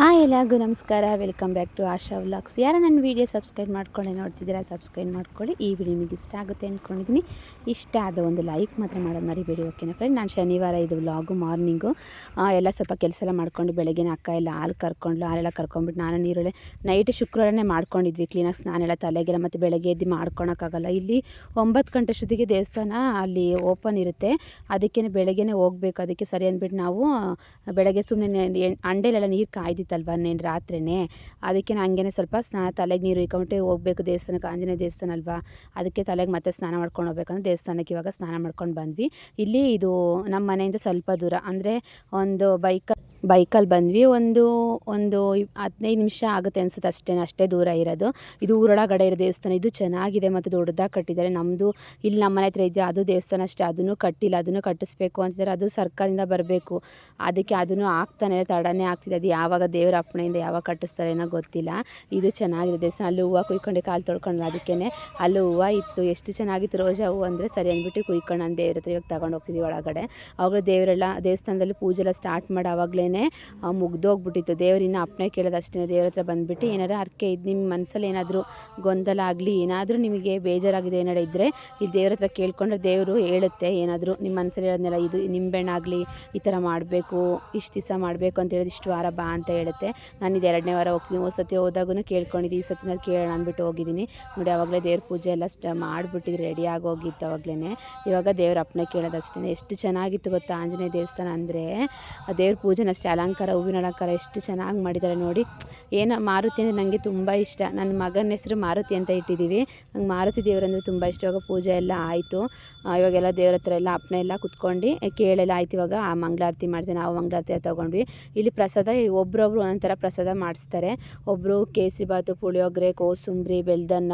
Hi ಎಲ್ಲರಿಗೂ ನಮಸ್ಕಾರ. Welcome back to Asha vlogs ಯಾರು ನನ್ನ ವೀಡಿಯೋ ಸಬ್ಸ್ಕ್ರೈಬ್ ಮಾಡ್ಕೊಂಡೆ ನೋಡ್ತಿದ್ದೀರಾ ಸಬ್ಸ್ಕ್ರೈಬ್ ಮಾಡ್ಕೊಳ್ಳಿ. ಈ ವಿಡಿಯೋ ನಿಮಗೆ ಇಷ್ಟ ಆಗುತ್ತೆ ಅಂದ್ಕೊಂಡಿದ್ದೀನಿ ಇಷ್ಟ ಆದ ಒಂದು ಲೈಕ್ ಮಾತ್ರ ಮಾಡೋದು ಮರಿಬೇಡಿ ಓಕೆನಾ ಫ್ರೆಂಡ್ ನಾನು ಶನಿವಾರ ಇದು ವ್ಲಾಗು ಮಾರ್ನಿಂಗು ಎಲ್ಲ ಸ್ವಲ್ಪ ಕೆಲಸ ಎಲ್ಲ ಮಾಡ್ಕೊಂಡು ಬೆಳಗ್ಗೆ ಅಕ್ಕ ಎಲ್ಲ ಹಾಲು ಕರ್ಕೊಂಡು ಹಾಲೆಲ್ಲ ಕರ್ಕೊಂಡ್ಬಿಟ್ಟು ನಾನು ನೀರೊಳ್ಳೆ ನೈಟ್ ಶುಕ್ರವಾರನೇ ಮಾಡ್ಕೊಂಡಿದ್ವಿ. ಕ್ಲೀನಾಗಿ ಸ್ನಾನೆಲ್ಲ ತಲೆಗೆಲ್ಲ ಮತ್ತು ಬೆಳಗ್ಗೆ ಎದ್ದು ಮಾಡ್ಕೊಳಕ್ಕಾಗಲ್ಲ. ಇಲ್ಲಿ ಒಂಬತ್ತು ಗಂಟೆ ಅಷ್ಟೊತ್ತಿಗೆ ದೇವಸ್ಥಾನ ಅಲ್ಲಿ ಓಪನ್ ಇರುತ್ತೆ. ಅದಕ್ಕೇನೆ ಬೆಳಗ್ಗೆನೇ ಹೋಗ್ಬೇಕು. ಅದಕ್ಕೆ ಸರಿ ಅಂದ್ಬಿಟ್ಟು ನಾವು ಬೆಳಗ್ಗೆ ಸುಮ್ಮನೆ ಅಂಡೇಲೆಲ್ಲ ನೀರು ಕಾಯ್ದಿತ್ತಲ್ವ ನೇನು ರಾತ್ರಿನೇ? ಅದಕ್ಕೆ ನಾನು ಹಂಗೇನೆ ಸ್ವಲ್ಪ ಸ್ನಾನ ತಲೆಗೆ ನೀರು ಇಕ್ಕೊಂಬಿಟ್ಟು ಹೋಗ್ಬೇಕು ದೇವಸ್ಥಾನಕ್ಕೆ, ಆಂಜನೇಯ ದೇವಸ್ಥಾನ ಅಲ್ವಾ? ಅದಕ್ಕೆ ತಲೆಗೆ ಮತ್ತೆ ಸ್ನಾನ ಮಾಡ್ಕೊಂಡು ಹೋಗ್ಬೇಕಂದ್ರೆ ದೇವಸ್ಥಾನಕ್ಕೆ ಇವಾಗ ಸ್ನಾನ ಮಾಡ್ಕೊಂಡು ಬಂದ್ವಿ. ಇಲ್ಲಿ ಇದು ನಮ್ಮ ಮನೆಯಿಂದ ಸ್ವಲ್ಪ ದೂರ. ಅಂದರೆ ಒಂದು ಬೈಕ್ ಬೈಕಲ್ಲಿ ಬಂದ್ವಿ. ಒಂದು ಒಂದು ಹದಿನೈದು ನಿಮಿಷ ಆಗುತ್ತೆ ಅನ್ಸುತ್ತೆ ಅಷ್ಟೇ ಅಷ್ಟೇ ದೂರ ಇರೋದು. ಇದು ಊರೊಳಗಡೆ ಇರೋ ದೇವಸ್ಥಾನ, ಇದು ಚೆನ್ನಾಗಿದೆ ಮತ್ತು ದೊಡ್ಡದಾಗಿ ಕಟ್ಟಿದ್ದಾರೆ. ನಮ್ಮದು ಇಲ್ಲಿ ನಮ್ಮ ಮನೆ ಹತ್ರ ಇದೆ, ಅದು ದೇವಸ್ಥಾನ ಅಷ್ಟೇ. ಅದನ್ನು ಕಟ್ಟಿಲ್ಲ, ಅದನ್ನು ಕಟ್ಟಿಸ್ಬೇಕು ಅಂತಿದ್ದಾರೆ. ಅದು ಸರ್ಕಾರದಿಂದ ಬರಬೇಕು. ಅದಕ್ಕೆ ಅದನ್ನು ಆಗ್ತಾನೆ ತಡನೇ ಆಗ್ತಿದೆ ಅದು ಯಾವಾಗ ದೇವರ ಅಪ್ಪಣೆಯಿಂದ ಯಾವಾಗ ಕಟ್ಟಿಸ್ತಾರೆ ಏನೋ ಗೊತ್ತಿಲ್ಲ. ಇದು ಚೆನ್ನಾಗಿದೆ ದೇವಸ್ಥಾನ. ಅಲ್ಲಿ ಹೂವು ಕುಯ್ಕೊಂಡು ಕಾಲು ತೊಳ್ಕೊಂಡು ಅದಕ್ಕೇ ಅಲ್ಲಿ ಹೂವು ಇತ್ತು. ಎಷ್ಟು ಚೆನ್ನಾಗಿತ್ತು ರೋಜಾ ಹೂವು ಅಂದರೆ ಸರಿ ಅಂದ್ಬಿಟ್ಟು ಕುಯ್ಕೊಂಡು ನಾನು ದೇವ್ರ ಹತ್ರ ಇವಾಗ ತಗೊಂಡು ಹೋಗ್ತಿದ್ವಿ ಒಳಗಡೆ. ಅವಾಗ ದೇವರೆಲ್ಲ ದೇವಸ್ಥಾನದಲ್ಲಿ ಪೂಜೆ ಎಲ್ಲ ಸ್ಟಾರ್ಟ್ ಮಾಡಿ. ಆವಾಗಲೇ ಮುಗ್ದೋಗ್ಬಿಟ್ಟಿತ್ತು. ದೇವರಿನ ಅಪ್ಪಣೆ ಕೇಳೋದು ಅಷ್ಟೇ ದೇವ್ರ ಹತ್ರ ಬಂದುಬಿಟ್ಟು ಏನಾರು ಅರ್ಕೆ ಇದು ನಿಮ್ಮ ಮನಸ್ಸಲ್ಲಿ ಏನಾದರೂ ಗೊಂದಲ ಆಗಲಿ, ಏನಾದರೂ ನಿಮಗೆ ಬೇಜಾರಾಗಿದೆ ಏನಾರು ಇದ್ದರೆ ಇಲ್ಲಿ ದೇವ್ರ ಹತ್ರ ಕೇಳ್ಕೊಂಡ್ರೆ ದೇವರು ಹೇಳುತ್ತೆ. ಏನಾದರೂ ನಿಮ್ಮ ಮನಸ್ಸಲ್ಲಿ ಇರೋದನ್ನೆಲ್ಲ ಇದು ನಿಂಬೆಹಣ್ಣಾಗಲಿ ಈ ಥರ ಮಾಡಬೇಕು, ಇಷ್ಟು ದಿವಸ ಮಾಡಬೇಕು ಅಂತ ಹೇಳಿದ್ರೆ ಇಷ್ಟು ವಾರ ಬಾ ಅಂತ ಹೇಳುತ್ತೆ. ನಾನು ಇದು ಎರಡನೇ ವಾರ ಹೋಗ್ತೀನಿ. ಒಂದು ಸತಿ ಹೋದಾಗೂ ಕೇಳ್ಕೊಂಡಿದ್ದೀನಿ ಈ ಸತಿನ ಕೇಳೋಣ ಅಂದ್ಬಿಟ್ಟು ಹೋಗಿದ್ದೀನಿ ನೋಡಿ ಆವಾಗಲೇ ದೇವ್ರ ಪೂಜೆ ಎಲ್ಲ ಸ್ಟ ಮಾಡಿಬಿಟ್ಟಿದ್ದು ರೆಡಿ ಆಗೋಗಿತ್ತು ಆವಾಗಲೇ ಇವಾಗ ದೇವ್ರ ಅಪ್ಪಣೆ ಕೇಳೋದು ಅಷ್ಟೇ ಎಷ್ಟು ಚೆನ್ನಾಗಿತ್ತು ಗೊತ್ತಾ? ಆಂಜನೇಯ ದೇವಸ್ಥಾನ ಅಂದರೆ ದೇವ್ರ ಪೂಜೆನ ಅಷ್ಟೇ ಅಲಂಕಾರ, ಹೂವಿನ ಅಲಂಕಾರ ಎಷ್ಟು ಚೆನ್ನಾಗಿ ಮಾಡಿದ್ದಾರೆ ನೋಡಿ. ಏನೋ ಮಾರುತಿ ಅಂದರೆ ನನಗೆ ತುಂಬ ಇಷ್ಟ. ನನ್ನ ಮಗನ ಹೆಸರು ಮಾರುತಿ ಅಂತ ಇಟ್ಟಿದ್ದೀವಿ ನಂಗೆ ಮಾರುತಿ ದೇವರಂದರೆ ತುಂಬ ಇಷ್ಟ. ಇವಾಗ ಪೂಜೆ ಎಲ್ಲ ಆಯಿತು. ಇವಾಗೆಲ್ಲ ದೇವ್ರ ಹತ್ರ ಎಲ್ಲ ಅಪ್ಪನೆಲ್ಲ ಕುತ್ಕೊಂಡು ಕೇಳೆಲ್ಲ ಆಯ್ತು. ಇವಾಗ ಆ ಮಂಗಳಾರತಿ ಮಾಡ್ತೀವಿ ನಾವು ಮಂಗಳಾರತಿ ತೊಗೊಂಡ್ವಿ. ಇಲ್ಲಿ ಪ್ರಸಾದ ಒಬ್ರೊಬ್ರು ಒಂಥರ ಪ್ರಸಾದ ಮಾಡಿಸ್ತಾರೆ. ಒಬ್ಬರು ಕೇಸರಿ ಬಾತು ಪುಳಿಯೋಗರೆ, ಕೋಸುಂಬರಿ, ಬೆಲ್ದನ್ನ,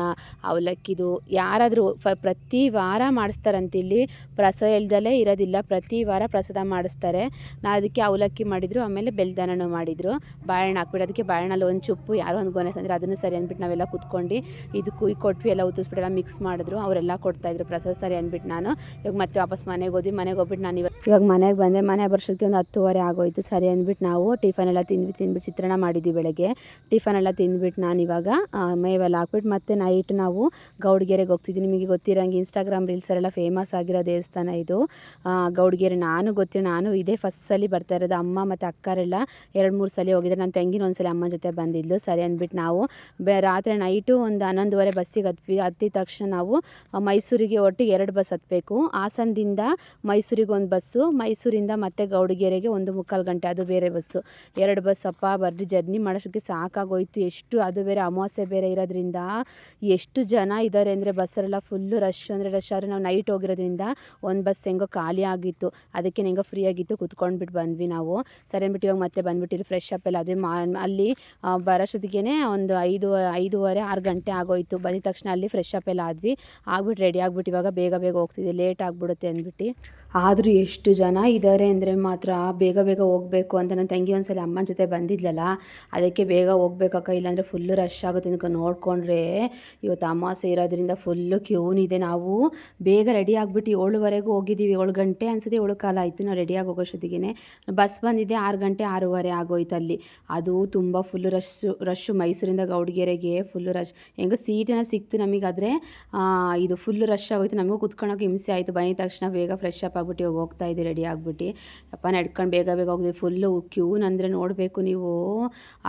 ಅವಲಕ್ಕಿದು. ಯಾರಾದರೂ ಪ್ರತಿ ವಾರ ಮಾಡಿಸ್ತಾರಂತೆ ಇಲ್ಲಿ. ಪ್ರಸಾದ ಇಲ್ದಲೇ ಇರೋದಿಲ್ಲ. ಪ್ರತಿ ವಾರ ಪ್ರಸಾದ ಮಾಡಿಸ್ತಾರೆ. ನಾ ಅದಕ್ಕೆ ಅವಲಕ್ಕಿ ಮಾಡಿದರು ಆಮೇಲೆ ಬೆಲ್ದಾನನೂ ಮಾಡಿದರು. ಬಾಳೆಹಣ್ಣು ಹಾಕ್ಬಿಟ್ಟು, ಅದಕ್ಕೆ ಬಾಳೆಹಣ್ಣಲ್ಲಿ ಒಂದು ಚುಪ್ಪು, ಯಾರೋ ಒಂದು ಗೊನೆ ಅಂದರೆ ಅದನ್ನು ಸರಿ ಅಂದ್ಬಿಟ್ಟು ನಾವೆಲ್ಲ ಕುತ್ಕೊಂಡು ಇದು ಕುಯ್ ಕೊಟ್ವಿ ಎಲ್ಲ ಉತ್ತಿಸ್ಬಿಟ್ಟು ಎಲ್ಲ ಮಿಕ್ಸ್ ಮಾಡಿದ್ರು. ಅವರೆಲ್ಲ ಕೊಡ್ತಾಯಿದ್ರು ಪ್ರಸಾದ ಸರಿ ಅಂದ್ಬಿಟ್ಟು ನಾನು. ಇವಾಗ ಮತ್ತೆ ವಾಪಸ್ ಮನೆಗೆ ಹೋದ್ವಿ. ಮನೆಗೆ ಹೋಗ್ಬಿಟ್ಟು ನಾನು ಇವಾಗ ಇವಾಗ ಮನೆಗೆ ಬಂದೆ. ಮನೆ ಬರ್ಸೋಕ್ಕೆ ಒಂದು ಹತ್ತುವರೆ ಆಗೋಯ್ತು. ಸರಿ ಅಂದ್ಬಿಟ್ಟು ನಾವು ಟಿಫನ್ ಎಲ್ಲ ತಿಂದ್ವಿ, ತಿಂದ್ಬಿಟ್ಟು ಚಿತ್ರಣ ಮಾಡಿದ್ವಿ ಬೆಳಗ್ಗೆ. ಟಿಫನ್ ಎಲ್ಲ ತಿಂದ್ಬಿಟ್ಟು ನಾನು ಇವಾಗ ಮೇವೆಲ್ಲ ಹಾಕ್ಬಿಟ್ಟು ಮತ್ತೆ ನೈಟ್ ನಾವು ಗೌಡ್ಗೆರೆಗೆ ಹೋಗ್ತಿದ್ವಿ. ನಿಮಗೆ ಗೊತ್ತಿರೋಂಗೆ ಇನ್ಸ್ಟಾಗ್ರಾಮ್ ರೀಲ್ಸರೆಲ್ಲ ಫೇಮಸ್ ಆಗಿರೋ ದೇವಸ್ಥಾನ ಇದು. ಗೌಡ್ಗೆರೆ, ನಾನು ಗೊತ್ತಿರೋ, ನಾನು ಇದೇ ಫಸ್ಟ್ ಸಲ ಬರ್ತಾ ಇರೋದು ಅಮ್ಮ ಮತ್ತು ಅಕ್ಕರೆಲ್ಲ ಎರಡು ಮೂರು ಸಲ ಹೋಗಿದ್ದೆ ನನ್ನ ತಂಗಿನ ಒಂದ್ಸಲ ಅಮ್ಮನ ಜೊತೆ ಬಂದಿದ್ಲು. ಸರಿ ಅಂದ್ಬಿಟ್ಟು ನಾವು ರಾತ್ರಿ ನೈಟು ಒಂದು ಹನ್ನೊಂದುವರೆ ಬಸ್ಸಿಗೆ ಹತ್ವಿ, ಹತ್ತಿದ ತಕ್ಷಣ ನಾವು ಮೈಸೂರಿಗೆ ಒಟ್ಟು ಎರಡು ಬಸ್ ಹತ್ತಬೇಕು ಹಾಸನದಿಂದ ಮೈಸೂರಿಗೆ ಒಂದು ಬಸ್ಸು, ಮೈಸೂರಿಂದ ಮತ್ತೆ ಗೌಡಗೆರೆಗೆ ಒಂದು ಮುಕ್ಕಾಲು ಗಂಟೆ. ಅದು ಬೇರೆ ಬಸ್ಸು. ಎರಡು ಬಸ್ ಅಪ್ಪ ಬರ್ರಿ ಜರ್ನಿ ಮಾಡೋಷ್ಟಕ್ಕೆ ಸಾಕಾಗೋಯ್ತು. ಎಷ್ಟು, ಅದು ಬೇರೆ ಅಮಾವಾಸ್ಯೆ ಬೇರೆ ಇರೋದ್ರಿಂದ ಎಷ್ಟು ಜನ ಇದ್ದಾರೆ ಅಂದರೆ ಬಸ್ಸರೆಲ್ಲ ಫುಲ್ಲು ರಶ್ ಅಂದರೆ ರಶ್ ಆದರೆ ನಾವು ನೈಟ್ ಹೋಗಿರೋದ್ರಿಂದ ಒಂದು ಬಸ್ ಹೆಂಗೋ ಖಾಲಿ ಆಗಿತ್ತು. ಅದಕ್ಕೆ ಹೆಂಗೋ ಫ್ರೀ ಆಗಿತ್ತು. ಕುತ್ಕೊಂಡ್ಬಿಟ್ಟು ಬಂದ್ವಿ ನಾವು. ಸರಿ ಅಂದ್ಬಿಟ್ಟು ಇವಾಗ ಮತ್ತೆ ಬಂದ್ಬಿಟ್ಟಿರಿ ಫ್ರೆಶ್ ಅಪ್ ಎಲ್ಲ. ಅದೇ ಮಾ, ಅಲ್ಲಿ ಬರೋಷ್ಟೊತ್ತಿಗೆ ಒಂದು ಐದು, ಐದೂವರೆ, ಆರು ಗಂಟೆ ಆಗೋಯ್ತು. ಬಂದಿದ ತಕ್ಷಣ ಅಲ್ಲಿ ಫ್ರೆಶ್ ಅಪ್ ಎಲ್ಲ ಆದ್ವಿ. ಆಗ್ಬಿಟ್ಟು ರೆಡಿ ಆಗ್ಬಿಟ್ಟು ಇವಾಗ ಬೇಗ ಬೇಗ ಹೋಗ್ತಿದ್ದೆ ಲೇಟ್ ಆಗಿಬಿಡುತ್ತೆ ಅಂದ್ಬಿಟ್ಟು. ಆದರೂ ಎಷ್ಟು ಜನ ಇದ್ದಾರೆ ಅಂದರೆ ಮಾತ್ರ ಬೇಗ ಬೇಗ ಹೋಗಬೇಕು ಅಂತ ನನ್ನ ತಂಗಿ ಒಂದ್ಸಲ ಅಮ್ಮನ ಜೊತೆ ಬಂದಿದ್ಲಲ್ಲ, ಅದಕ್ಕೆ ಬೇಗ ಹೋಗ್ಬೇಕಕ್ಕ ಇಲ್ಲಾಂದರೆ ಫುಲ್ಲು ರಶ್ ಆಗುತ್ತೆ. ಅಂತ ನೋಡಿಕೊಂಡ್ರೆ ಇವತ್ತು ಅಮಾಸೆ ಇರೋದ್ರಿಂದ ಫುಲ್ಲು ಕ್ಯೂನಿದೆ ನಾವು ಬೇಗ ರೆಡಿ ಆಗಿಬಿಟ್ಟು ಏಳುವರೆಗೂ ಹೋಗಿದ್ದೀವಿ. ಏಳು ಗಂಟೆ ಅನ್ಸುತ್ತೆ. ಏಳು ಕಾಲ ಆಯಿತು ನಾವು ರೆಡಿಯಾಗಿ ಹೋಗೋಷ್ಟೊತ್ತಿಗೆ ಬಸ್ ಬಂದಿದೆ. ಆರು ಗಂಟೆ ಆರೂವರೆ ಆಗೋಯ್ತು ಅಲ್ಲಿ. ಅದು ತುಂಬ ಫುಲ್ಲು ರಶ್ಶು ರಶ್ಶು ಮೈಸೂರಿಂದ ಗೌಡಗೆರೆಗೆ ಫುಲ್ಲು ರಶ್ ಹೆಂಗೆ ಸೀಟನ್ನ ಸಿಕ್ತು ನಮಗಾದರೆ. ಇದು ಫುಲ್ಲು ರಶ್ ಆಗೋಯ್ತು. ನಮಗೂ ಕುತ್ಕೊಳ್ಳೋಕೆ ಹಿಂಸೆ ಆಯಿತು. ಬಂದ ತಕ್ಷಣ ಬೇಗ ಫ್ರೆಶ್ ಅಪ್ ಆಗ್ಬಿಟ್ಟು ಇವಾಗ ಹೋಗ್ತಾ ಇದ್ದೀವಿ ರೆಡಿ ಆಗ್ಬಿಟ್ಟು. ಅಪ್ಪ ನಡ್ಕೊಂಡು ಬೇಗ ಬೇಗ ಹೋಗಿದ್ವಿ ಫುಲ್ಲು ಕ್ಯೂನ್ ಅಂದರೆ ನೋಡಬೇಕು ನೀವು.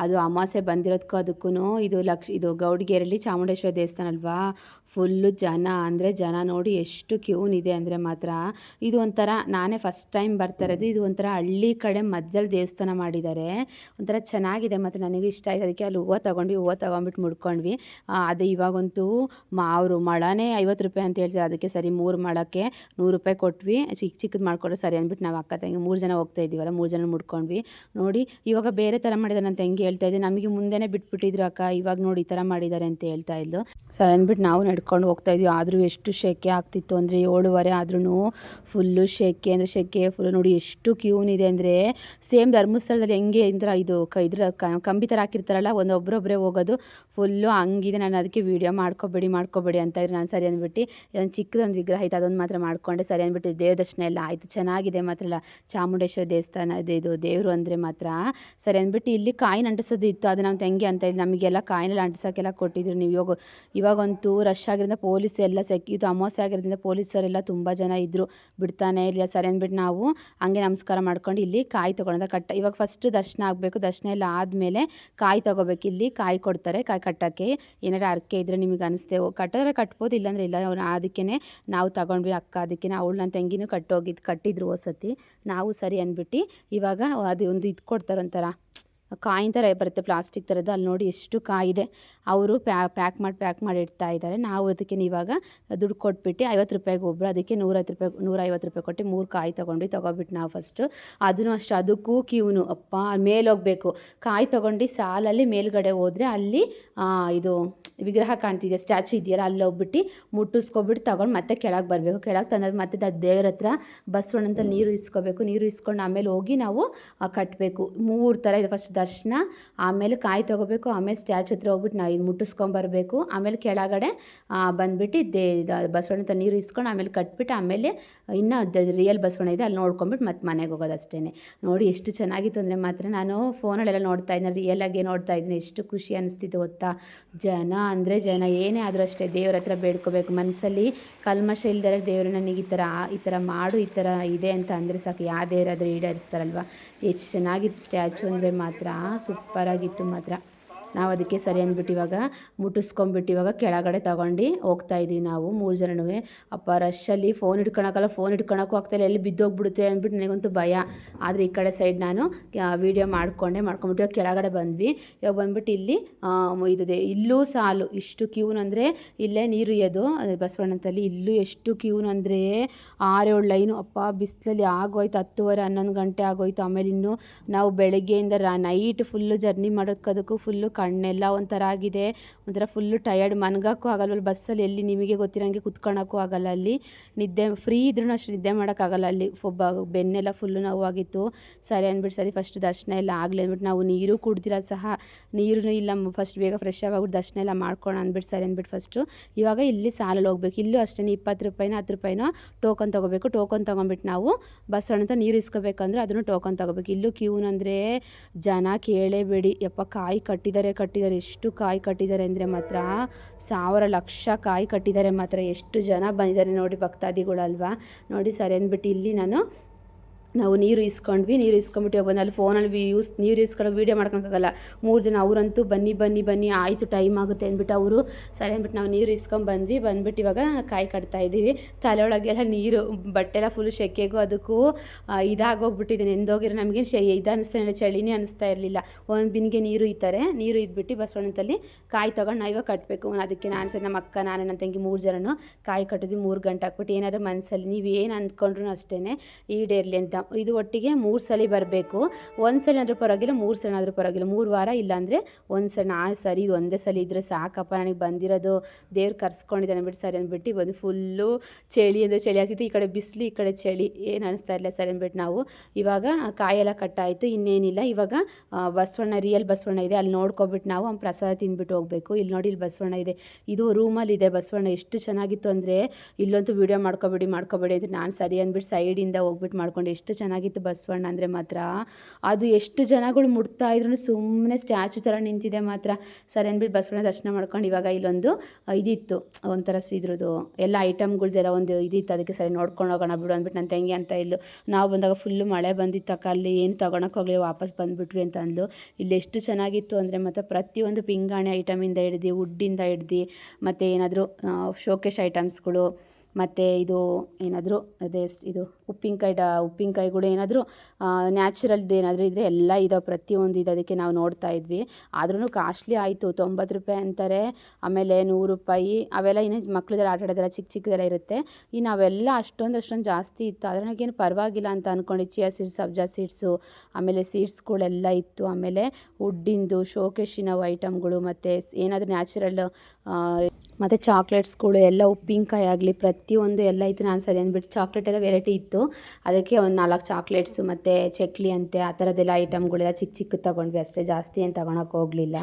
ಅದು ಅಮಾವಾಸ್ಯೆ ಬಂದಿರೋದಕ್ಕೂ ಅದಕ್ಕೂ ಇದು ಲಕ್ಷ, ಇದು ಗೌಡಗೆರೆಯಲ್ಲಿ ಚಾಮುಂಡೇಶ್ವರಿ ದೇವಸ್ಥಾನ ಅಲ್ವಾ? ಫುಲ್ಲು ಜನ, ಅಂದರೆ ಜನ ನೋಡಿ ಎಷ್ಟು ಕ್ಯೂನ್ ಇದೆ ಅಂದರೆ ಮಾತ್ರ ಇದು ಒಂಥರ ನಾನೇ ಫಸ್ಟ್ ಟೈಮ್ ಬರ್ತಾ ಇರೋದು. ಇದು ಒಂಥರ ಹಳ್ಳಿ ಕಡೆ ಮಧ್ಯದಲ್ಲಿ ದೇವಸ್ಥಾನ ಮಾಡಿದ್ದಾರೆ. ಒಂಥರ ಚೆನ್ನಾಗಿದೆ ಮತ್ತು ನನಗೆ ಇಷ್ಟ ಆಯ್ತು. ಅದಕ್ಕೆ ಅಲ್ಲಿ ಹೂವು ತೊಗೊಂಡ್ವಿ, ಹೂವು ತೊಗೊಂಡ್ಬಿಟ್ಟು ಮುಡ್ಕೊಂಡ್ವಿ. ಅದು ಇವಾಗಂತೂ ಮಾ ಅವರು ಮಳನೇ ಐವತ್ತು ರೂಪಾಯಿ ಅಂತ ಹೇಳ್ತಾರೆ. ಅದಕ್ಕೆ ಸರಿ, ಮೂರು ಮಳಕ್ಕೆ ನೂರು ರೂಪಾಯಿ ಕೊಟ್ವಿ. ಚಿಕ್ಕ ಚಿಕ್ಕದು ಮಾಡ್ಕೊಡ್ರೆ ಸರಿ ಅಂದ್ಬಿಟ್ಟು ನಾವು ಅಕ್ಕ ತಂಗಿ ಮೂರು ಜನ ಹೋಗ್ತಾ ಇದ್ದೀವಲ್ಲ, ಮೂರು ಜನ ಮುಡ್ಕೊಂಡ್ವಿ. ನೋಡಿ, ಇವಾಗ ಬೇರೆ ಥರ ಮಾಡಿದ್ದಾರೆ ನನ್ನ ತಂಗಿ ಹೇಳ್ತಾ ಇದ್ದೆ? ನಮಗೆ ಮುಂದೆನೇ ಬಿಟ್ಬಿಟ್ಟಿದ್ರು ಅಕ್ಕ. ಇವಾಗ ನೋಡಿ ಈ ಥರ ಮಾಡಿದ್ದಾರೆ ಅಂತ ಹೇಳ್ತಾ ಇದ್ದು ಸರಿ ಅಂದ್ಬಿಟ್ಟು ನಾವು ನಡ್ಕೊಂಡು ಹಿಡ್ಕೊಂಡು ಹೋಗ್ತಾ ಇದ್ವಿ ಆದರೂ ಎಷ್ಟು ಶೆಕೆ ಆಗ್ತಿತ್ತು ಅಂದರೆ ಏಳುವರೆ ಆದ್ರೂ ಫುಲ್ಲು ಶೆಕೆ ಅಂದರೆ ಶೆಕೆ ಫುಲ್ಲು ನೋಡಿ ಎಷ್ಟು ಕ್ಯೂನ್ ಇದೆ ಅಂದರೆ ಸೇಮ್ ಧರ್ಮಸ್ಥಳದಲ್ಲಿ ಹೆಂಗೆ ಇಂದ್ರ ಇದು ಕ ಇದ್ರ ಕಂಬಿ ಥರ ಹಾಕಿರ್ತಾರಲ್ಲ ಒಂದೊಬ್ಬರೊಬ್ಬರೇ ಹೋಗೋದು ಫುಲ್ಲು ಹಂಗಿದೆ. ನಾನು ಅದಕ್ಕೆ ವೀಡಿಯೋ ಮಾಡ್ಕೊಬೇಡಿ ಮಾಡ್ಕೊಬೇಡಿ ಅಂತ ಇದ್ರು ನಾನು ಸರಿ ಅಂದ್ಬಿಟ್ಟು, ಒಂದು ಚಿಕ್ಕದೊಂದು ವಿಗ್ರಹ ಐತೆ ಅದೊಂದು ಮಾತ್ರ ಮಾಡ್ಕೊಂಡೆ, ಸರಿ ಅಂದ್ಬಿಟ್ಟು ದೇವ ದರ್ಶನ ಎಲ್ಲ ಆಯಿತು. ಚೆನ್ನಾಗಿದೆ ಮಾತ್ರ ಅಲ್ಲ, ಚಾಮುಂಡೇಶ್ವರಿ ದೇವಸ್ಥಾನ ಇದು ದೇವರು ಅಂದರೆ ಮಾತ್ರ. ಸರಿ ಅಂದ್ಬಿಟ್ಟು ಇಲ್ಲಿ ಕಾಯಿನ ಅಂಟಿಸೋದು ಇತ್ತು, ಅದು ನಮ್ಮ ತಂಗಿ ಅಂತ ನಮಗೆಲ್ಲ ಕಾಯಿನಲ್ಲಿ ಅಂಟಿಸೋಕ್ಕೆಲ್ಲ ಕೊಟ್ಟಿದ್ರು. ನೀವು ಇವಾಗ, ಇವಾಗಂತೂ ರಶ್ ಆಗಿರೋದ್ರಿಂದ ಪೊಲೀಸ್ ಎಲ್ಲ ಸೆಕ್, ಇದು ಅಮಾವಾಸ್ಯೆ ಆಗಿರೋದ್ರಿಂದ ಪೊಲೀಸರೆಲ್ಲ ತುಂಬ ಜನ ಇದ್ದರು ಬಿಡ್ತಾನೆ ಇಲ್ಲ, ಸರಿ ಅಂದ್ಬಿಟ್ಟು ನಾವು ಹಂಗೆ ನಮಸ್ಕಾರ ಮಾಡ್ಕೊಂಡು ಇಲ್ಲಿ ಕಾಯಿ ತೊಗೊಂಡ ಕಟ್ಟ, ಇವಾಗ ಫಸ್ಟ್ ದರ್ಶನ ಆಗಬೇಕು, ದರ್ಶನ ಎಲ್ಲ ಆದಮೇಲೆ ಕಾಯಿ ತೊಗೋಬೇಕು. ಇಲ್ಲಿ ಕಾಯಿ ಕೊಡ್ತಾರೆ, ಕಾಯಿ ಕಟ್ಟೋಕ್ಕೆ. ಏನಾರು ಅರ್ಕೆ ಇದ್ದರೆ ನಿಮಗೆ ಅನಿಸ್ತೆ ಕಟ್ಟಿದ್ರೆ ಕಟ್ಬೋದು, ಇಲ್ಲಾಂದ್ರೆ ಇಲ್ಲ. ಅವ್ರು ಅದಕ್ಕೆ ನಾವು ತಗೊಂಡ್ವಿ, ಅಕ್ಕ ಅದಕ್ಕೆ ಅವಳು ನನ್ನ ತಂಗಿನೂ ಕಟ್ಟೋಗಿದ್ದು ಕಟ್ಟಿದ್ರು ಹೊಸತಿ ನಾವು ಸರಿ ಅಂದ್ಬಿಟ್ಟು ಇವಾಗ ಅದು ಒಂದು ಇದು ಕೊಡ್ತಾರೆ ಒಂಥರ ಕಾಯಿನ ಥರ ಬರುತ್ತೆ ಪ್ಲಾಸ್ಟಿಕ್ ಥರದ್ದು ಅಲ್ಲಿ ನೋಡಿ ಎಷ್ಟು ಕಾಯಿದೆ. ಅವರು ಪ್ಯಾಕ್ ಮಾಡಿ ಪ್ಯಾಕ್ ಮಾಡಿ ಇಡ್ತಾ ಇದ್ದಾರೆ. ನಾವು ಅದಕ್ಕೆ ಇವಾಗ ದುಡ್ಡು ಕೊಟ್ಬಿಟ್ಟು ಐವತ್ತು ರೂಪಾಯಿಗೆ ಒಬ್ಬರು ಅದಕ್ಕೆ ನೂರೈವತ್ತು ರೂಪಾಯಿ ನೂರೈವತ್ತು ರೂಪಾಯಿ ಕೊಟ್ಟು ಮೂರು ಕಾಯಿ ತೊಗೊಂಡು ತೊಗೊಬಿಟ್ಟು ನಾವು ಫಸ್ಟು ಅದನ್ನು ಅಷ್ಟು ಅದಕ್ಕೂ ಕ್ಯೂನು ಅಪ್ಪ, ಮೇಲೆ ಹೋಗಬೇಕು. ಕಾಯಿ ತೊಗೊಂಡು ಸಾಲಲ್ಲಿ ಮೇಲ್ಗಡೆ ಹೋದರೆ ಅಲ್ಲಿ ಇದು ವಿಗ್ರಹ ಕಾಣ್ತಿದೆ ಸ್ಟ್ಯಾಚು ಇದೆಯಲ್ಲ, ಅಲ್ಲಿ ಹೋಗ್ಬಿಟ್ಟು ಮುಟ್ಟಿಸ್ಕೊಬಿಟ್ಟು ತೊಗೊಂಡು ಮತ್ತೆ ಕೆಳಗೆ ಬರಬೇಕು. ಕೆಳಗೆ ತಂದಾಗ ಮತ್ತೆ ದೇವ್ರ ಹತ್ರ ಬಸವಣ್ಣಂತ ನೀರು ಇಸ್ಕೋಬೇಕು. ನೀರು ಇಸ್ಕೊಂಡು ಆಮೇಲೆ ಹೋಗಿ ನಾವು ಕಟ್ಟಬೇಕು ಮೂರು ಥರ ಇದೆ. ಫಸ್ಟ್ ದರ್ಶನ, ಆಮೇಲೆ ಕಾಯಿ ತೊಗೋಬೇಕು, ಆಮೇಲೆ ಸ್ಟ್ಯಾಚು ಹತ್ರ ಹೋಗ್ಬಿಟ್ಟು ನಾವು ಇದು ಮುಟ್ಟಿಸ್ಕೊಂಬರ್ಬೇಕು. ಆಮೇಲೆ ಕೆಳಗಡೆ ಬಂದುಬಿಟ್ಟು ದೇ ಬಸವಣ್ಣ ಹತ್ರ ನೀರು ಇಸ್ಕೊಂಡು ಆಮೇಲೆ ಕಟ್ಬಿಟ್ಟು ಆಮೇಲೆ ಇನ್ನೂ ರಿಯಲ್ ಬಸವಣ್ಣ ಇದೆ, ಅಲ್ಲಿ ನೋಡ್ಕೊಂಬಿಟ್ಟು ಮತ್ತೆ ಮನೆಗೆ ಹೋಗೋದು ಅಷ್ಟೇ ನೋಡಿ ಎಷ್ಟು ಚೆನ್ನಾಗಿತ್ತು ಅಂದರೆ ಮಾತ್ರ ನಾನು ಫೋನಲ್ಲೆಲ್ಲ ನೋಡ್ತಾ ಇದ್ದೀನಿ ರಿಯಲ್ ಆಗಿ ನೋಡ್ತಾ ಇದ್ದೀನಿ ಎಷ್ಟು ಖುಷಿ ಅನಿಸ್ತಿತ್ತು ಗೊತ್ತಾ? ಜನ ಅಂದರೆ ಜನ, ಏನೇ ಆದರೂ ಅಷ್ಟೇ ದೇವ್ರ ಹತ್ರ ಬೇಡ್ಕೋಬೇಕು. ಮನಸ್ಸಲ್ಲಿ ಕಲ್ಮಶ ಇಲ್ದರೆ ದೇವರು ನನಗೆ ಈ ಥರ ಈ ಥರ ಮಾಡು, ಈ ಥರ ಇದೆ ಅಂತ ಅಂದರೆ ಸಾಕು. ಯಾವ ದೇವರಾದರೂ ಈಡೇರಿಸ್ತಾರಲ್ವ? ಎಷ್ಟು ಚೆನ್ನಾಗಿತ್ತು ಸ್ಟ್ಯಾಚು ಅಂದರೆ ಮಾತ್ರ. ಸೂಪರಾಗಿತ್ತು ಮಾತ್ರ. ನಾವು ಅದಕ್ಕೆ ಸರಿ ಅಂದ್ಬಿಟ್ಟು ಇವಾಗ ಮುಟ್ಟಿಸ್ಕೊಂಬಿಟ್ಟು ಇವಾಗ ಕೆಳಗಡೆ ತಗೊಂಡು ಹೋಗ್ತಾ ಇದ್ದೀವಿ ನಾವು ಮೂರು ಜನನೂ ಅಪ್ಪ ರಶಲ್ಲಿ ಫೋನ್ ಹಿಡ್ಕೊಳಕ್ಕಲ್ಲ ಫೋನ್ ಹಿಡ್ಕೊಳಕ್ಕೂ ಇಲ್ಲ. ಎಲ್ಲಿ ಬಿದ್ದೋಗ್ಬಿಡುತ್ತೆ ಅಂದ್ಬಿಟ್ಟು ನನಗಂತೂ ಭಯ. ಆದರೆ ಈ ಕಡೆ ಸೈಡ್ ನಾನು ವೀಡಿಯೋ ಮಾಡಿಕೊಂಡೆ ಮಾಡ್ಕೊಂಬಿಟ್ಟು ಇವಾಗ ಕೆಳಗಡೆ ಬಂದ್ವಿ. ಇವಾಗ ಬಂದ್ಬಿಟ್ಟು ಇಲ್ಲಿ ಇದು ಇಲ್ಲೂ ಸಾಲು. ಇಷ್ಟು ಕ್ಯೂನ್ ಅಂದರೆ ಇಲ್ಲೇ ನೀರು ಇಯ್ಯೋದು. ಅದೇ ಬಸವಣ್ಣಂತಲ್ಲಿ ಇಲ್ಲೂ ಎಷ್ಟು ಕ್ಯೂನ್ ಅಂದರೆ ಆರೇಳು ಲೈನು. ಅಪ್ಪ, ಬಿಸಿಲಲ್ಲಿ ಆಗೋಯ್ತು, ಹತ್ತುವರೆ, ಹನ್ನೊಂದು ಗಂಟೆ ಆಗೋಯ್ತು. ಆಮೇಲೆ ಇನ್ನು ನಾವು ಬೆಳಗ್ಗೆಯಿಂದ ರ ನೈಟ್ ಫುಲ್ಲು ಜರ್ನಿ ಮಾಡೋದಕ್ಕದಕ್ಕೂ ಫುಲ್ಲು ಕಣ್ಣೆಲ್ಲ ಒಂಥರ ಆಗಿದೆ. ಒಂಥರ ಫುಲ್ಲು ಟಯರ್ಡ್ ಮನ್ಗಕ್ಕೂ ಆಗಲ್ವಲ್ಲ ಬಸ್ಸಲ್ಲಿ ಎಲ್ಲಿ ನಿಮಗೆ ಗೊತ್ತಿರೋಂಗೆ ಕುತ್ಕೊಳಕ್ಕೂ ಆಗಲ್ಲ ಅಲ್ಲಿ. ನಿದ್ದೆ ಫ್ರೀ ಇದ್ರೂ ಅಷ್ಟು ನಿದ್ದೆ ಮಾಡೋಕ್ಕಾಗಲ್ಲ ಅಲ್ಲಿ. ಒಬ್ಬ ಬೆನ್ನೆಲ್ಲ ಫುಲ್ಲು ನೋವಾಗಿತ್ತು. ಸರಿ ಅಂದ್ಬಿಟ್ಟು, ಸರಿ ಫಸ್ಟ್ ದರ್ಶನ ಎಲ್ಲ ಆಗಲಿ ಅಂದ್ಬಿಟ್ಟು, ನಾವು ನೀರು ಕುಡ್ದಿಲ್ಲ ಸಹ ನೀರು ಇಲ್ಲ ಫಸ್ಟ್ ಬೇಗ ಫ್ರೆಶ್ ಆಗಿ ದರ್ಶನ ಎಲ್ಲ ಮಾಡ್ಕೊಂಡು ಅಂದ್ಬಿಟ್ಟು, ಸರಿ ಅಂದ್ಬಿಟ್ಟು ಫಸ್ಟು ಇವಾಗ ಇಲ್ಲಿ ಸಾಲಲ್ಲಿ ಹೋಗ್ಬೇಕು. ಇಲ್ಲೂ ಅಷ್ಟೇ ಇಪ್ಪತ್ತು ರೂಪಾಯಿನ, ಹತ್ತು ರೂಪಾಯಿನೋ ಟೋಕನ್ ತೊಗೋಬೇಕು. ಟೋಕನ್ ತೊಗೊಂಬಿಟ್ಟು ನಾವು ಬಸ್ ಅಂತ ನೀರು ಇಸ್ಕೋಬೇಕಂದ್ರೆ ಅದನ್ನು ಟೋಕನ್ ತೊಗೋಬೇಕು. ಇಲ್ಲೂ ಕ್ಯೂನ್ ಅಂದರೆ ಜನ ಕೇಳೇಬೇಡಿ ಯಪ್ಪ, ಕಾಯಿ ಕಟ್ಟಿದ್ದಾರೆ ಕಟ್ಟಿದ್ದಾರೆ, ಎಷ್ಟು ಕಾಯಿ ಕಟ್ಟಿದ್ದಾರೆ ಅಂದರೆ ಮಾತ್ರ ಸಾವಿರ ಲಕ್ಷ ಕಾಯಿ ಕಟ್ಟಿದ್ದಾರೆ ಮಾತ್ರ. ಎಷ್ಟು ಜನ ಬಂದಿದ್ದಾರೆ ನೋಡಿ ಭಕ್ತಾದಿಗಳಲ್ವಾ. ನೋಡಿ ಸರಿ ಅಂದ್ಬಿಟ್ಟು ಇಲ್ಲಿ ನಾನು ನಾವು ನೀರು ಇಸ್ಕೊಂಡ್ವಿ, ನೀರು ಇಸ್ಕೊಂಡ್ಬಿಟ್ಟು ಬಂದು ಅಲ್ಲಿ ಫೋನಲ್ಲಿ ಯೂಸ್ ನೀರು ಇಸ್ಕೊಂಡು ವೀಡಿಯೋ ಮಾಡ್ಕೊಳಕ್ಕಾಗಲ್ಲ. ಮೂರು ಜನ ಅವರಂತೂ ಬನ್ನಿ ಬನ್ನಿ ಬನ್ನಿ, ಆಯಿತು ಟೈಮ್ ಆಗುತ್ತೆ ಅಂದ್ಬಿಟ್ಟು ಅವರು ಸರಿ ಅಂದ್ಬಿಟ್ಟು ನಾವು ನೀರು ಇಸ್ಕೊಂಡು ಬಂದ್ವಿ. ಬಂದ್ಬಿಟ್ಟು ಇವಾಗ ಕಾಯಿ ಕಟ್ತಾ ಇದ್ದೀವಿ. ತಲೆ ಒಳಗೆಲ್ಲ ನೀರು, ಬಟ್ಟೆ ಎಲ್ಲ ಫುಲ್ ಸೆಕೆಗೂ ಅದಕ್ಕೂ ಇದಾಗೋಗ್ಬಿಟ್ಟಿದೆ. ನೆಂದೋಗಿರೋ ನಮಗೆ ಶೆ, ಇದು ಅನಿಸ್ತಾ ಇಲ್ಲ ಚಳಿನೇ ಅನಿಸ್ತಾ ಇರಲಿಲ್ಲ. ಒಂದು ಬಿನ್ಗೆ ನೀರು ಇತ್ತಾರೆ, ನೀರು ಇದ್ಬಿಟ್ಟು ಬಸವಣ್ಣದಲ್ಲಿ ಕಾಯಿ ತೊಗೊಂಡು ನಾವು ಇವಾಗ ಕಟ್ಟಬೇಕು ಅದಕ್ಕೆ ನಾನು ಸರಿ ನಮ್ಮ ಅಕ್ಕ ನಾನು ನನ್ನ ತಂಗಿ ಮೂರು ಜನನು ಕಾಯಿ ಕಟ್ಟಿದ್ವಿ, ಮೂರು ಗಂಟೆ ಹಾಕ್ಬಿಟ್ಟು ಏನಾದರೂ ಮನಸ್ಸಲ್ಲಿ ನೀವು ಏನು ಅಂದ್ಕೊಂಡ್ರು ಅಷ್ಟೇ ಈಡೇರಲಿ ಅಂತ. ಇದು ಒಟ್ಟಿಗೆ ಮೂರು ಸಲ ಬರಬೇಕು. ಒಂದು ಸಲ ಆದರೂ ಪರವಾಗಿಲ್ಲ, ಮೂರು ಸಲ ಆದರೂ ಪರವಾಗಿಲ್ಲ. ಮೂರು ವಾರ ಇಲ್ಲಾಂದರೆ ಒಂದು ಸಲ ಆ ಸರಿ ಇದು ಒಂದೇ ಸಲ ಇದ್ದರೆ ಸಾಕಪ್ಪ. ನನಗೆ ಬಂದಿರೋದು ದೇವ್ರು ಕರ್ಸ್ಕೊಂಡಿದ್ದಾನೆ ಅಂದ್ಬಿಟ್ಟು ಸರಿ ಅಂದ್ಬಿಟ್ಟು ಬಂದು ಫುಲ್ಲು ಚಳಿ ಅಂದರೆ ಚಳಿ ಆಗ್ತಿತ್ತು. ಈ ಕಡೆ ಬಿಸಿಲು, ಈ ಕಡೆ ಚಳಿ, ಏನು ಅನಿಸ್ತಾ ಇಲ್ಲ ಸರಿ ಅಂದ್ಬಿಟ್ಟು ನಾವು ಇವಾಗ ಕಾಯೆಲ್ಲ ಕಟ್ಟಾಯಿತು, ಇನ್ನೇನಿಲ್ಲ. ಇವಾಗ ಬಸವಣ್ಣ ರಿಯಲ್ ಬಸವಣ್ಣ ಇದೆ. ಅಲ್ಲಿ ನೋಡ್ಕೊಬಿಟ್ಟು ನಾವು ಅವ್ನು ಪ್ರಸಾದ ತಿಂದ್ಬಿಟ್ಟು ಹೋಗಬೇಕು. ಇಲ್ಲಿ ನೋಡಿ ಇಲ್ಲಿ ಬಸವಣ್ಣ ಇದೆ. ಇದು ರೂಮಲ್ಲಿ ಇದೆ ಬಸವಣ್ಣ. ಎಷ್ಟು ಚೆನ್ನಾಗಿತ್ತು ಅಂದರೆ ಇಲ್ಲಂತೂ ವೀಡಿಯೋ ಮಾಡ್ಕೊಬೇಡಿ ಮಾಡ್ಕೊಬೇಡಿ ಅಂದರೆ ನಾನು ಸರಿ ಅಂದ್ಬಿಟ್ಟು ಸೈಡಿಂದ ಹೋಗ್ಬಿಟ್ಟು ಮಾಡ್ಕೊಂಡು. ಎಷ್ಟು ಚೆನ್ನಾಗಿತ್ತು ಬಸವಣ್ಣ ಅಂದರೆ ಮಾತ್ರ. ಅದು ಎಷ್ಟು ಜನಗಳು ಮುಟ್ತಾ ಇದ್ರು ಸುಮ್ಮನೆ ಸ್ಟ್ಯಾಚು ಥರ ನಿಂತಿದೆ ಮಾತ್ರ. ಸರಿ ಅಂದ್ಬಿಟ್ಟು ಬಸವಣ್ಣ ದರ್ಶನ ಮಾಡ್ಕೊಂಡು ಇವಾಗ ಇಲ್ಲೊಂದು ಇದಿತ್ತು. ಒಂಥರ ಸಿದ್ರದು ಎಲ್ಲ ಐಟಮ್ಗಳ್ದೆಲ್ಲ ಒಂದು ಇದಿತ್ತು. ಅದಕ್ಕೆ ಸರಿ ನೋಡ್ಕೊಂಡು ಹೋಗೋಣ ಬಿಡು ಅಂದ್ಬಿಟ್ಟು ನನ್ನ ತಂಗಿ ಅಂತ ಇಲ್ಲು ನಾವು ಬಂದಾಗ ಫುಲ್ಲು ಮಳೆ ಬಂದಿತ್ತು ಅಕ್ಕ. ಅಲ್ಲಿ ಏನು ತೊಗೊಳಕ್ಕೆ ಹೋಗಲಿ ವಾಪಸ್ ಬಂದುಬಿಟ್ವಿ ಅಂತ ಅಂದ್ಲು. ಇಲ್ಲಿ ಎಷ್ಟು ಚೆನ್ನಾಗಿತ್ತು ಅಂದರೆ ಮತ್ತು ಪ್ರತಿಯೊಂದು ಪಿಂಗಾಣಿ ಐಟಮಿಂದ ಹಿಡ್ದು ವುಡ್ಡಿಂದ ಹಿಡ್ದು, ಮತ್ತು ಏನಾದರೂ ಶೋಕೇಶ್ ಐಟಮ್ಸ್ಗಳು ಮತ್ತು ಇದು ಏನಾದರೂ, ಅದೇ ಇದು ಉಪ್ಪಿನಕಾಯಿ ಡ ಉಪ್ಪಿನಕಾಯಿಗಳು ಏನಾದರೂ ನ್ಯಾಚುರಲ್ದು ಏನಾದರೂ ಇದ್ದರೆ ಎಲ್ಲ ಇದಾವೆ ಪ್ರತಿಯೊಂದು ಇದು ಅದಕ್ಕೆ ನಾವು ನೋಡ್ತಾ ಇದ್ವಿ. ಆದ್ರೂ ಕಾಸ್ಟ್ಲಿ ಆಯಿತು, ತೊಂಬತ್ತು ರೂಪಾಯಿ ಅಂತಾರೆ, ಆಮೇಲೆ ನೂರು ರೂಪಾಯಿ, ಅವೆಲ್ಲ ಇನ್ನೇ ಮಕ್ಳದೆಲ್ಲ ಆಟ ಆಡೋದೆಲ್ಲ ಚಿಕ್ಕ ಚಿಕ್ಕದೆಲ್ಲ ಇರುತ್ತೆ. ಇನ್ನು ಅವೆಲ್ಲ ಅಷ್ಟೊಂದು ಅಷ್ಟೊಂದು ಜಾಸ್ತಿ ಇತ್ತು, ಆದರೆ ಪರವಾಗಿಲ್ಲ ಅಂತ ಅಂದ್ಕೊಂಡು ಚಿಯಾ ಸೀಡ್ಸ್, ಸಬ್ಜಾ ಸೀಡ್ಸು, ಆಮೇಲೆ ಸೀಡ್ಸ್ಗಳೆಲ್ಲ ಇತ್ತು, ಆಮೇಲೆ ವುಡ್ಡಿಂದು ಶೋಕೇಶಿನ ಐಟಮ್ಗಳು ಮತ್ತು ಏನಾದರೂ ನ್ಯಾಚುರಲ್ ಮತ್ತು ಚಾಕ್ಲೇಟ್ಸ್ಗಳು ಎಲ್ಲ ಉಪ್ಪಿನಕಾಯಿ ಆಗಲಿ, ಪ್ರತಿಯೊಂದು ಎಲ್ಲ ಇತ್ತು ನಾನು ಸರಿ ಅಂದ್ಬಿಟ್ಟು ಚಾಕ್ಲೇಟ್ ಎಲ್ಲ ವೆರೈಟಿ ಇತ್ತು. ಅದಕ್ಕೆ ಒಂದು ನಾಲ್ಕು ಚಾಕ್ಲೇಟ್ಸು ಮತ್ತು ಚಕ್ಲಿ ಅಂತೆ, ಆ ಥರದ್ದೆಲ್ಲ ಐಟಮ್ಗಳೆಲ್ಲ ಚಿಕ್ಕ ಚಿಕ್ಕ ತೊಗೊಂಡ್ವಿ. ಅಷ್ಟೇ ಜಾಸ್ತಿ ಏನು ತೊಗೊಳಕ್ಕೆ ಹೋಗಲಿಲ್ಲ.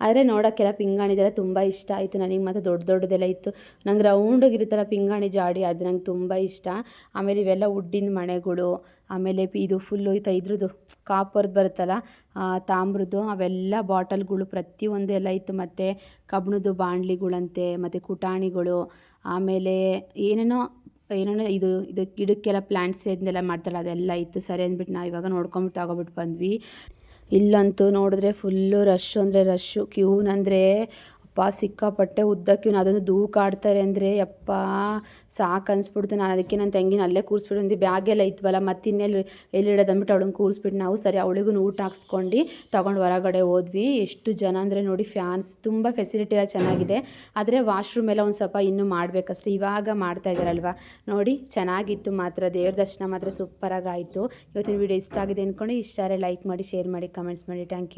ಆದರೆ ನೋಡೋಕ್ಕೆಲ್ಲ ಪಿಂಗಾಣಿದೆಲ್ಲ ತುಂಬ ಇಷ್ಟ ಆಯಿತು ನನಗೆ. ಮತ್ತು ದೊಡ್ಡ ದೊಡ್ಡದೆಲ್ಲ ಇತ್ತು. ನಂಗೆ ರೌಂಡಾಗಿರುತ್ತಲ್ಲ ಪಿಂಗಾಣಿ ಜಾಡಿ ಅದು ನಂಗೆ ತುಂಬ ಇಷ್ಟ. ಆಮೇಲೆ ಇವೆಲ್ಲ ವುಡ್ಡಿನ ಮಣೆಗಳು ಆಮೇಲೆ ಇದು ಫುಲ್ಲು ಇದ್ರದ್ದು ಕಾಪರ್ದು ಬರುತ್ತಲ್ಲ ತಾಮ್ರದ್ದು ಅವೆಲ್ಲ ಬಾಟಲ್ಗಳು ಪ್ರತಿಯೊಂದು ಎಲ್ಲ ಇತ್ತು. ಮತ್ತು ಕಬ್ಬಿಣದ್ದು ಬಾಣಲಿಗಳಂತೆ, ಮತ್ತು ಕುಟಾಣಿಗಳು, ಆಮೇಲೆ ಏನೇನೋ ಏನೇನೋ ಇದು ಇದು ಗಿಡಕ್ಕೆಲ್ಲ ಪ್ಲ್ಯಾಂಟ್ಸ್ ಇದನ್ನೆಲ್ಲ ಮಾಡ್ತಾರಲ್ಲ, ಅದೆಲ್ಲ ಇತ್ತು. ಸರಿ ಅಂದ್ಬಿಟ್ಟು ನಾವು ಇವಾಗ ನೋಡ್ಕೊಂಬಿಟ್ಟು ತಗೊಬಿಟ್ಟು ಬಂದ್ವಿ. ಇಲ್ಲಂತೂ ನೋಡಿದ್ರೆ ಫುಲ್ಲು ರಶ್ಶು ಅಂದರೆ ರಶ್ಶು ಕ್ಯೂನಂದರೆ ಅಪ್ಪ ಸಿಕ್ಕಾಪಟ್ಟೆ ಉದ್ದಕ್ಕೆ ಅದೊಂದು ದೂಕಾಡ್ತಾರೆ ಅಂದರೆ ಯಪ್ಪ, ಸಾಕು ಅನ್ಸ್ಬಿಡ್ತು. ನಾನು ಅದಕ್ಕೆ ನನ್ನ ತಂಗಿನ ಅಲ್ಲೇ ಕೂರಿಸ್ಬಿಟ್ಟು ಬ್ಯಾಗ್ ಬ್ಯಾಗೆಲ್ಲ ಇತ್ವಲ್ಲ, ಮತ್ತೆ ಇನ್ನೆಲ್ಲಿ ಎಲ್ಲಿ ಇಡೋದು ಅಂದ್ಬಿಟ್ಟು ಅವಳನ್ನ ಕೂರಿಸ್ಬಿಟ್ಟು ನಾವು ಸರಿ, ಅವಳಿಗೂ ಊಟ ಹಾಕ್ಸ್ಕೊಂಡು ತೊಗೊಂಡು ಹೊರಗಡೆ ಹೋದ್ವಿ. ಎಷ್ಟು ಜನ ಅಂದರೆ ನೋಡಿ, ಫ್ಯಾನ್ಸ್ ತುಂಬ ಫೆಸಿಲಿಟಿ ಎಲ್ಲ ಚೆನ್ನಾಗಿದೆ. ಆದರೆ ವಾಶ್ರೂಮ್ ಎಲ್ಲ ಒಂದು ಸ್ವಲ್ಪ ಇನ್ನೂ ಮಾಡಬೇಕಷ್ಟೇ. ಇವಾಗ ಮಾಡ್ತಾ ಇದ್ದಾರಲ್ವ ನೋಡಿ, ಚೆನ್ನಾಗಿತ್ತು ಮಾತ್ರ. ದೇವ್ರ ದರ್ಶನ ಮಾತ್ರ ಸೂಪರಾಗಿ ಆಯಿತು. ಇವತ್ತಿನ ವಿಡಿಯೋ ಇಷ್ಟ ಆಗಿದೆ ಅಂದ್ಕೊಂಡು ಇಷ್ಟಾರೆ ಲೈಕ್ ಮಾಡಿ ಶೇರ್ ಮಾಡಿ ಕಮೆಂಟ್ಸ್ ಮಾಡಿ. Thank you